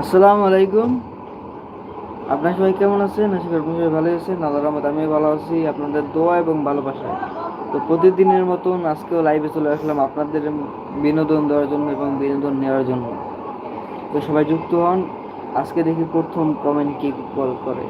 আসসালামু আলাইকুম। আপনার সবাই কেমন আছেন? আশা করি সবাই ভালো আছেন। আল্লাহ রহমত আমি ভালো আছি। আপনাদের দোয়া এবং ভালোবাসা তো প্রতিদিনের মতন আজকেও লাইভে চলে আসলাম আপনাদের বিনোদন দেওয়ার জন্য এবং বিনোদন নেওয়ার জন্য। তো সবাই যুক্ত হন। আজকে দেখি প্রথম কমেন্ট কি কল করে।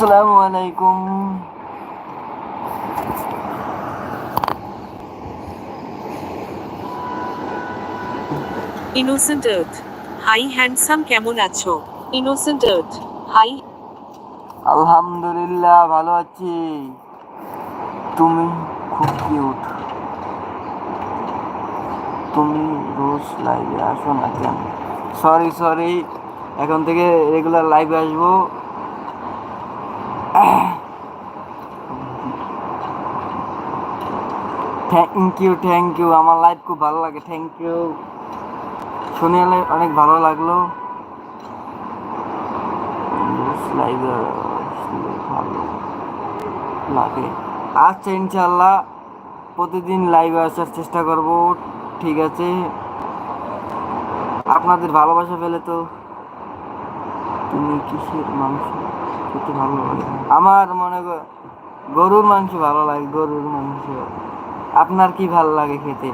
আসসালামু আলাইকুম। ইনোসেন্ট আর্থ হাই হ্যান্ডসাম কেমন আছো? ইনোসেন্ট আর্থ হাই আলহামদুলিল্লাহ ভালো আছি। তুমি খুব কিউট তুমি রোজ লাইভে আসো না কেন? সরি সরি এখন থেকে রেগুলার লাইভে আসব। থ্যাংক ইউ থ্যাংক ইউ আমার লাইভ খুব ভালো লাগে থ্যাংক ইউ শুনে অনেক ভালো লাগল। লাগে। আচ্ছা ইনশাল্লাহ প্রতিদিন লাইভে আসার চেষ্টা করব, ঠিক আছে? আপনাদের ভালোবাসা পেলে তো তুমি কিসের মাংস খেতে ভালো লাগে আমার মনে গরুর মাংস ভালো লাগে, গরুর মাংস। আপনার কি ভালো লাগে খেতে?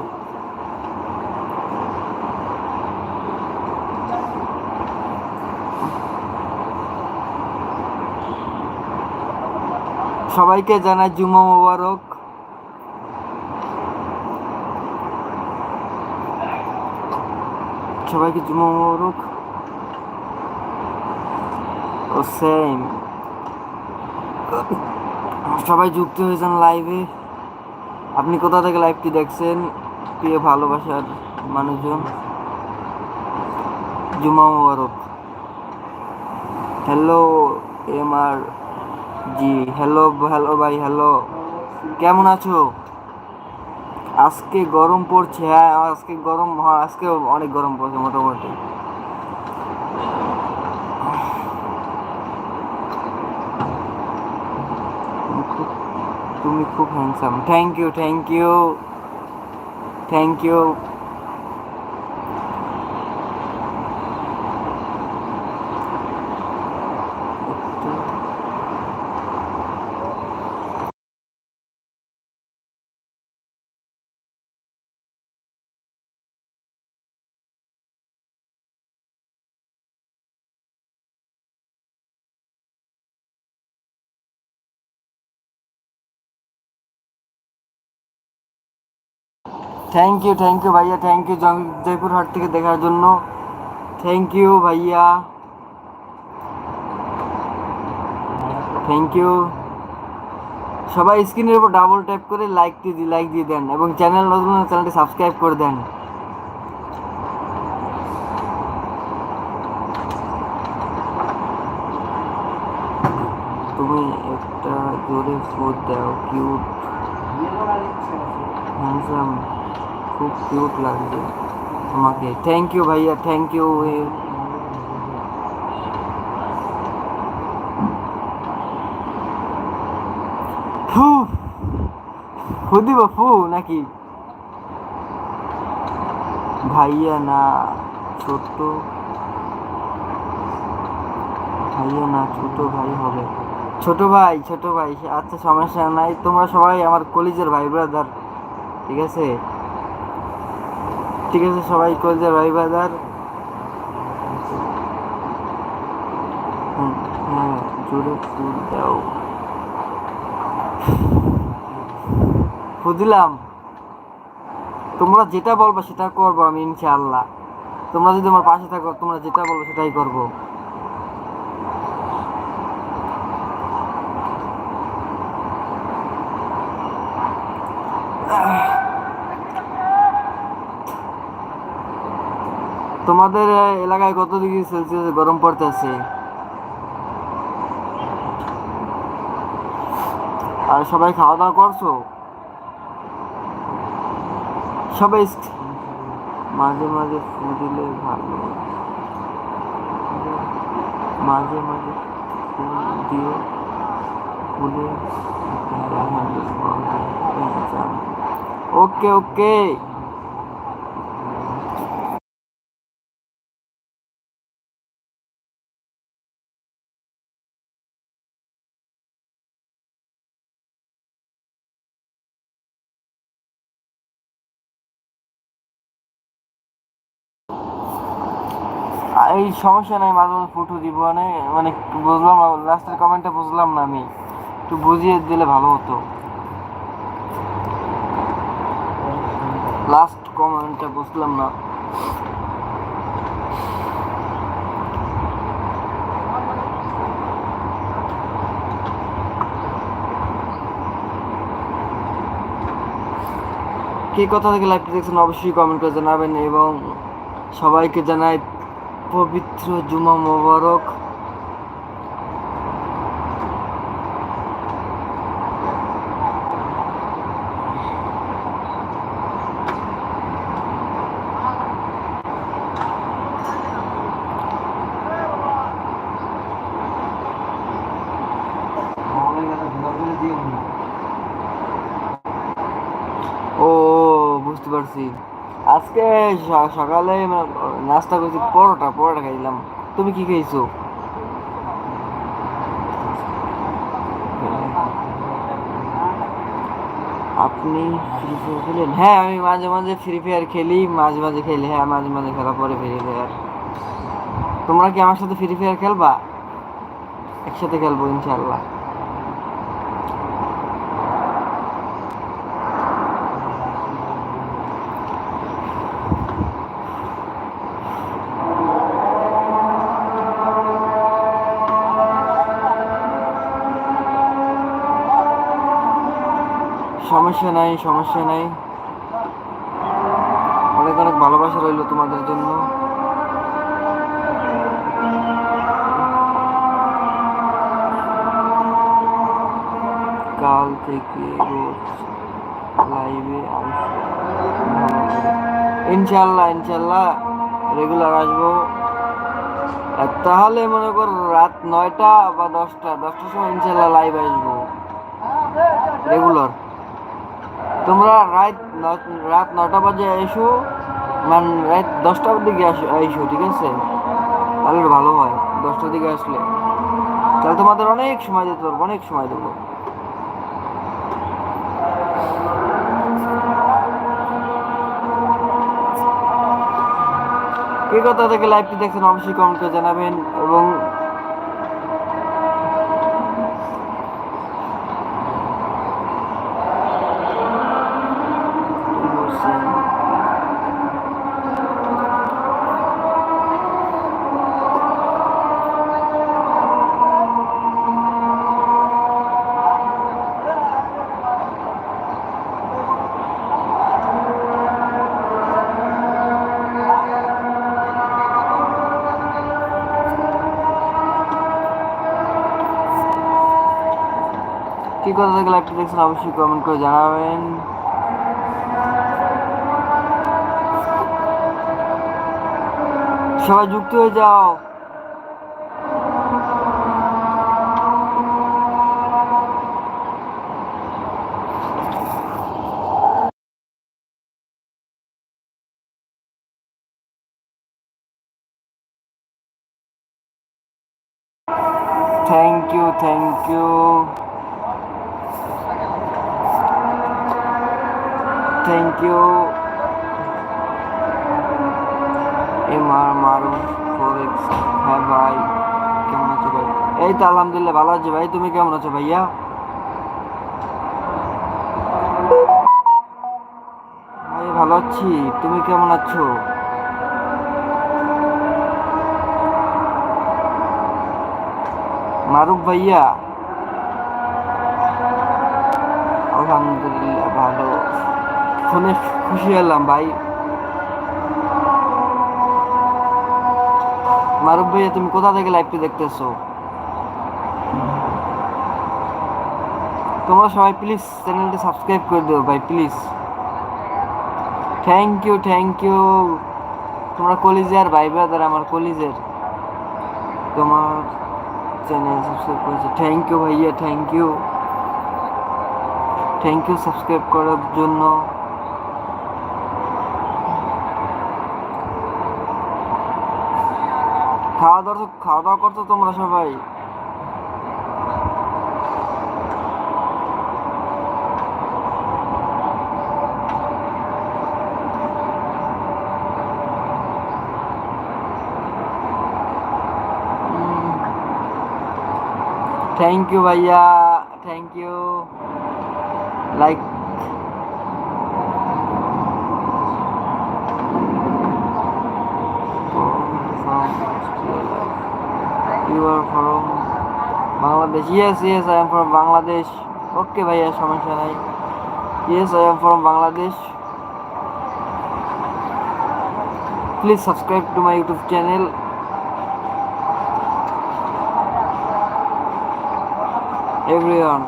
সবাইকে জানাই জুমা মোবারক। সবাইকে জুমা মোবারক। ও সেম সবাই যুক্ত হয়েছেন লাইভে আপনি কোথা থেকে লাইভটি দেখছেন? প্রিয় ভালোবাসার মানুষজন, জুমা মোবারক। Hello M R G hello hello ভাই হ্যালো কেমন আছো? আজকে গরম পড়ছে হ্যাঁ আজকে গরম হ্যাঁ আজকে অনেক গরম পড়ছে মোটামুটি। তুমি খুব handsome thank you thank you thank you thank you thank you ভাইয়া থ্যাংক ইউ জয়পুর হাট থেকে দেখার জন্য। থ্যাংক ইউ ভাইয়া থ্যাংক ইউ সবাই স্ক্রিনের উপর ডাবল ট্যাপ করে লাইক দিয়ে লাইক দিয়ে দেন এবং চ্যানেল নতুন চ্যানেলটি সাবস্ক্রাইব করে দেন। তুমি একটা জোরে ফুড দাও কিউট হ্যান্ডসাম খুব কিউট লাগছে। তোমাকে। থ্যাংক ইউ ভাইয়া থ্যাংক ইউ ফু ফু। দিব ফু নাকি? ভাইয়া না ছোট ভাইয়া না, ছোট ভাই হবে। ছোট ভাই ছোট ভাই। আচ্ছা সমস্যা নাই। তোমরা সবাই আমার কলেজের ভাই ব্রাদার ঠিক আছে? ঠিক আছে, সবাই করছে ভাই বাজার। বুঝলাম। তোমরা যেটা বলব সেটা করব আমি, ইনশাআল্লাহ। তোমরা যদি আমার পাশে থাকো, তোমরা যেটা বলব সেটাই করব। তোমাদের এলাকায় কত ডিগ্রি সেলসিয়াস গরম পড়তেছে আর সবাই খাওয়া দাওয়া করছ সবাই মাঝে মাঝে ফু দিলে ভালো মাঝে মাঝে ফুল দিয়ে ফুলে ওকে ওকে এই সমস্যা নাই, মাঝে মাঝে ফুটো দিব মানে মানে বুঝলাম লাস্টের কমেন্টটা বুঝলাম না আমি। একটু বুঝিয়ে দিলে ভালো হতো। লাস্ট কমেন্টটা বুঝলাম না। কে কথা থেকে লাইভটি দেখছেন অবশ্যই কমেন্ট করে জানাবেন এবং সবাইকে জানাই পবিত্র জুমা মোবারক। ও বুঝতে পারছি। আজকে সকালে নাস্তা করছি, পরোটা পরোটা খাইলাম। তুমি কি খেয়েছো আপনি ফ্রি ফায়ার খেলেন? হ্যাঁ আমি মাঝে মাঝে ফ্রি ফায়ার খেলি, মাঝে মাঝে খেলি হ্যাঁ মাঝে মাঝে খেলা পরে ফ্রি ফায়ার তোমরা কি আমার সাথে ফ্রি ফায়ার খেলবা? একসাথে খেলব ইনশাল্লাহ সমস্যা নাই সমস্যা নাই। অনেক অনেক ভালোবাসা রইল তোমাদের জন্য। কাল থেকে রোজ লাইভে ইনশাল্লাহ ইনশাল্লাহ রেগুলার আসব। তাহলে মনে কর রাত নয়টা বা দশটা, দশটার সময় ইনশাল্লাহ লাইভ আসব। রেগুলার তোমরা রাত রাত নটা বাজে এসো মানে রাত দশটার দিকে এসো, ঠিক আছে? তাহলে ভালো হয়, দশটার দিকে আসলে। তাহলে তোমাদের অনেক সময় দিতে পারব, অনেক সময় দেবো। এই কথা থেকে লাইভটি দেখছেন অবশ্যই কমেন্ট করে জানাবেন, এবং কি কথা থেকে লাইভটি দেখছেন অবশ্যই কমেন্ট করে জানাবেন সবাই যুক্ত হয়ে যাও thank you thank you thank you MR Maru forex হ্যাঁ ভাই, কেমন আছো ভাই? এই তো আলহামদুলিল্লাহ ভালো আছি ভাই, তুমি কেমন আছো ভাইয়া? ভাই, ভালো আছি, তুমি কেমন আছো? মারুফ ভাইয়া? আলহামদুলিল্লাহ ভালো ফোনে খুশি হলাম, ভাই। মারুফ ভাইয়া, তুমি কোথা থেকে লাইভটি দেখতেছো? তোমরা সবাই প্লিজ চ্যানেলটি সাবস্ক্রাইব করে দিও, ভাই please thank you thank you তোমরা কলিজার ভাই ব্রাদার আমার কলিজের তোমার চ্যানেল সাবস্ক্রাইব করেছে। থ্যাংক ইউ ভাইয়া thank you thank you subscribe করার জন্য। খাওয়া দাওয়া খাওয়া দাওয়া করতো তোমরা সবাই। থ্যাংক ইউ ভাইয়া thank you like you are from Bangladesh yes yes I am from Bangladesh okay ভাইয়া সমস্যা নাই। Yes I am from Bangladesh please subscribe to my YouTube channel everyone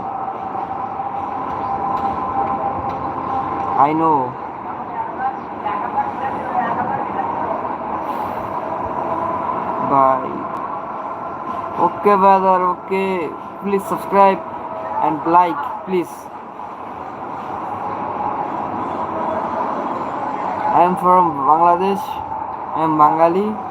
i know okay brother okay? Please subscribe and like please. I am from bangladesh. I am bengali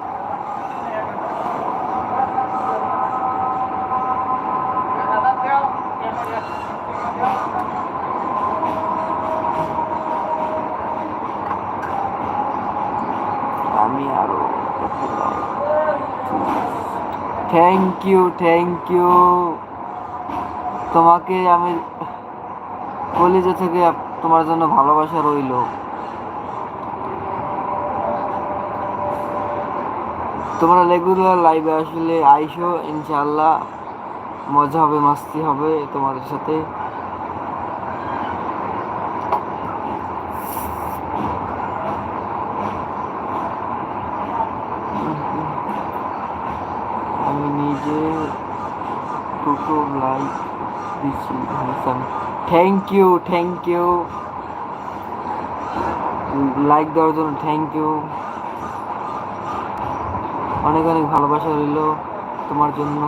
thank you thank you তোমাকে আমি কলেজে থেকে তোমার জন্য ভালোবাসা রইল। তোমরা regular লাইভে আসলে আইসো ইনশাল্লাহ মজা হবে, মাস্তি হবে তোমাদের সাথে আমি নিজে দুটো লাইক দিচ্ছি handsome thank you thank you like দেওয়ার জন্য থ্যাংক ইউ অনেক অনেক ভালোবাসা রইল তোমার জন্য।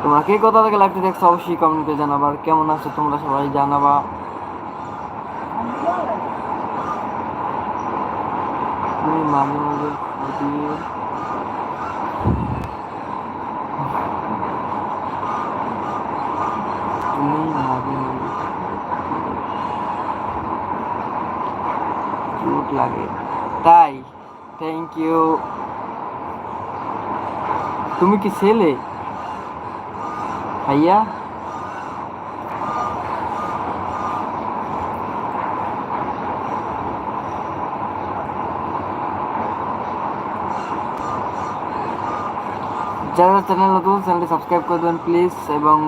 তোমরা কে কোথা থেকে লাইভটি দেখছ অবশ্যই কমেন্টে জানাবা। আর কেমন আছো তোমরা সবাই জানাবা। তুমি মাঝে মাঝে দিয়ে তুমি মাঝে মাঝে কিউট লাগে। তাই থ্যাংক ইউ তুমি কি ছেলে? ভাইয়া? যারা চ্যানেল নতুন চ্যানেলটি সাবস্ক্রাইব করে দেবেন প্লিজ এবং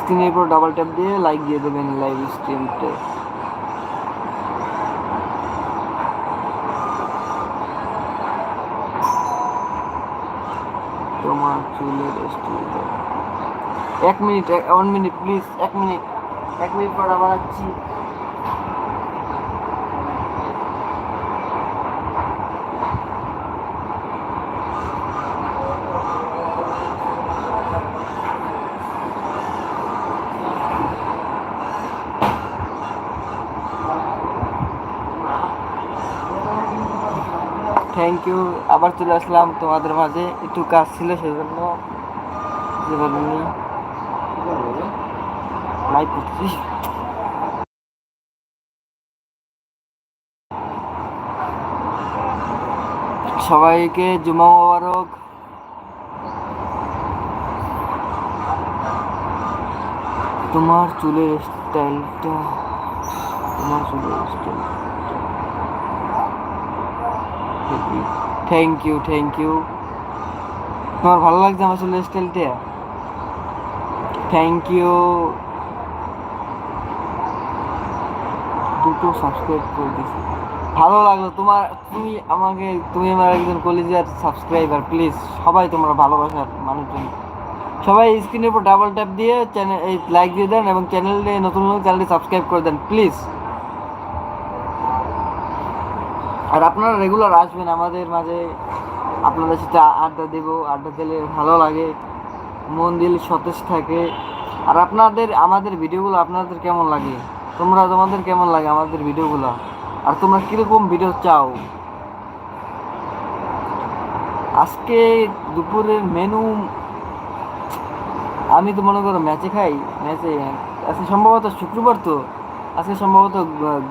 স্ক্রিনের উপর ডাবল ট্যাপ দিয়ে লাইক দিয়ে দেবেন লাইভ স্ট্রিমতে তোমার চুলের স্টিল এক মিনিট ওয়ান মিনিট প্লিজ এক মিনিট এক মিনিট পর আবার আসছি। থ্যাংক আবার চলে আসলাম তোমাদের মাঝে। একটু কাজ ছিল লাইভ করতেছি সবাইকে জুমা মোবারক। তোমার চুলের স্টাইলটা তোমার চুলের style thank you thank you তোমার ভালো লাগছে আমার চুলের স্টাইলটা থ্যাংক ইউ দুটো সাবস্ক্রাইব করে দিছি ভালো লাগল তোমার, তুমি আমাকে, তুমি আমার একজন কলেজের সাবস্ক্রাইবার প্লিজ সবাই তোমরা ভালোবাসার মানুষজন। সবাই স্ক্রিনের উপর ডাবল ট্যাপ দিয়ে চ্যানেল এই লাইক দিয়ে দেন এবং চ্যানেলটি নতুন নতুন চ্যানেলটি সাবস্ক্রাইব করে দেন প্লিজ আর আপনারা রেগুলার আসবেন আমাদের মাঝে। আপনাদের সাথে আড্ডা দেব। আড্ডা দিলে ভালো লাগে। মন দিল সতেজ থাকে। আর আপনাদের, আমাদের ভিডিওগুলো আপনাদের কেমন লাগে? তোমরা তোমাদের কেমন লাগে আমাদের ভিডিওগুলো? আর তোমরা কীরকম ভিডিও চাও? আজকে দুপুরের মেনু আমি তো মনে করো ম্যাচে খাই। ম্যাচে, আজকে সম্ভবত শুক্রবার তো। আজকে সম্ভবত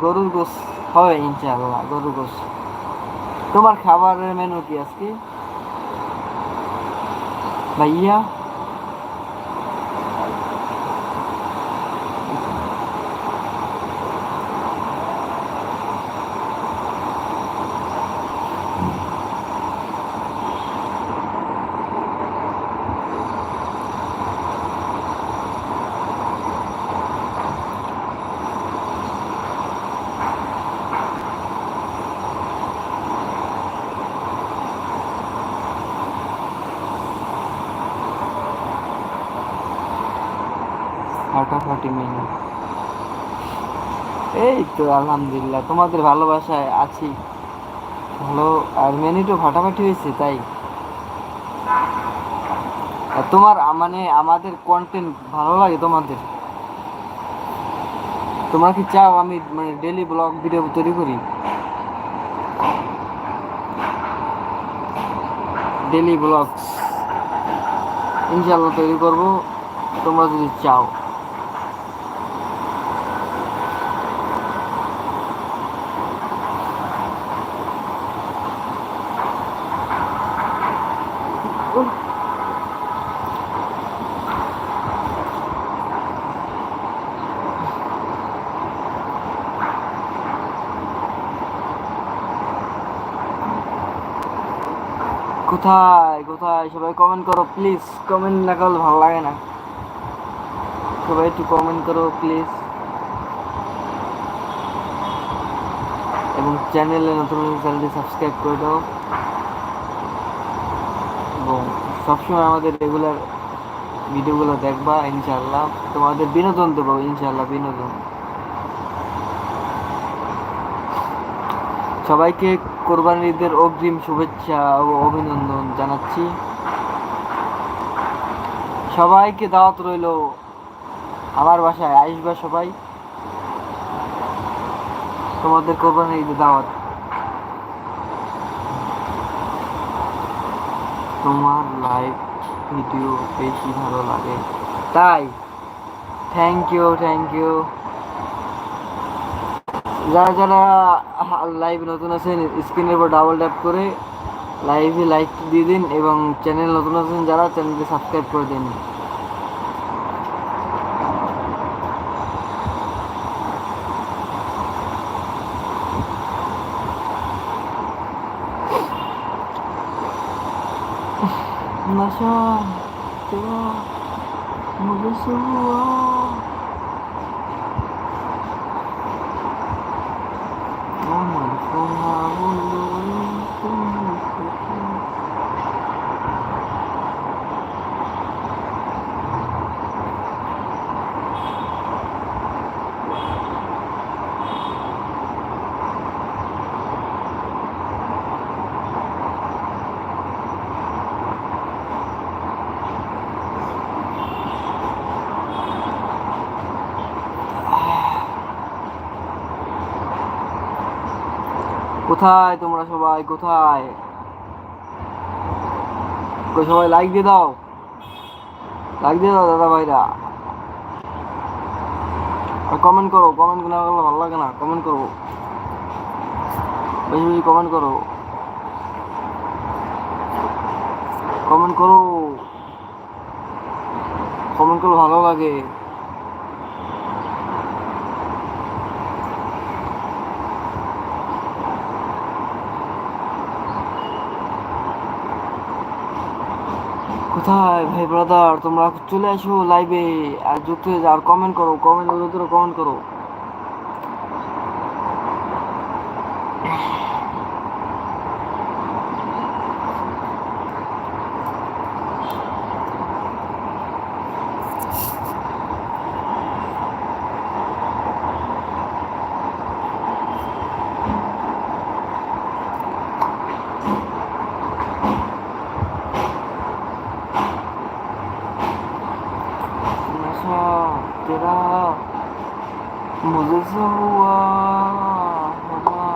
গরুর গোস হবে ইনশাল্লাহ গরু গোস তোমার খাবারের মেনু কি আজকে? ভাইয়া? ফাটাফাটি মেনু। এই তো আলহামদুলিল্লাহ, তোমাদের ভালোবাসায় আছি। ভালো, আর মেনুটা ফাটাফাটি হয়েছে, তাই। তোমার মানে আমাদের কন্টেন্ট ভালো লাগে তোমাদের? তোমরা কি চাও আমি মানে ডেলি ব্লগ ভিডিও তৈরি করি? ডেলি ব্লগস ইনশাল্লাহ তৈরি করব, তোমরা যদি চাও। কোথায় কোথায়? সবাই কমেন্ট করো প্লিজ কমেন্ট না করলে ভালো লাগে না। সবাই একটু কমেন্ট করো প্লিজ এবং চ্যানেলে নতুন চ্যানেলটি সাবস্ক্রাইব করে দাও। এবং সবসময় আমাদের রেগুলার ভিডিওগুলো দেখবা ইনশাল্লাহ তোমাদের বিনোদন দেবো ইনশাল্লাহ বিনোদন। সবাইকে কোরবানির ঈদের অগ্রিম শুভেচ্ছা ও অভিনন্দন জানাচ্ছি। সবাইকে দাওয়াত রইল আমার বাসায়, আসবা সবাই। তোমাদের কোরবানির ঈদের দাওয়াত। তোমার লাইভ ভিডিও বেশি ভালো লাগে। তাই থ্যাংক ইউ থ্যাংক ইউ যারা যারা লাইভ নতুন আছেন স্ক্রিনের উপর ডাবল ট্যাপ করে লাইভে লাইক দিয়ে দিন এবং চ্যানেল নতুন আছেন, যারা চ্যানেলকে সাবস্ক্রাইব করে দিন। masa tua, diba? magusuwa. কোথায় তোমরা সবাই? কোথায়? সবাই লাইক দিয়ে দাও। লাইক দিয়ে দাও দাদা ভাইরা আর কমেন্ট করো কমেন্ট না করলে ভালো লাগে না। কমেন্ট করো। বেশি বেশি কমেন্ট করো। কমেন্ট করো। কমেন্ট করলে ভালো লাগে। কোথায়? ভাই ব্রাদার তোমরা চলে আসো লাইভে আর যুক্ত আর কমেন্ট করো কমেন্ট কমেন্ট করো। मुझसे हुआ हुआ।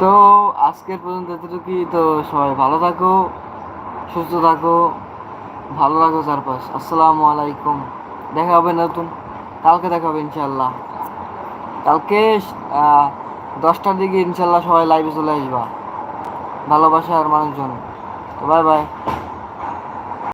তো আজকের পর্যন্ত এতটুকুই তো সবাই ভালো থাকো সুস্থ থাকো ভালো লাগো চারপাশ আসসালামু আলাইকুম দেখা হবে নতুন কালকে দেখা হবে ইনশাল্লাহ কালকে আহ, দশটার দিকে ইনশাল্লাহ সবাই লাইভে চলে আসবা। ভালোবাসা আর মানুষজন বাই বাই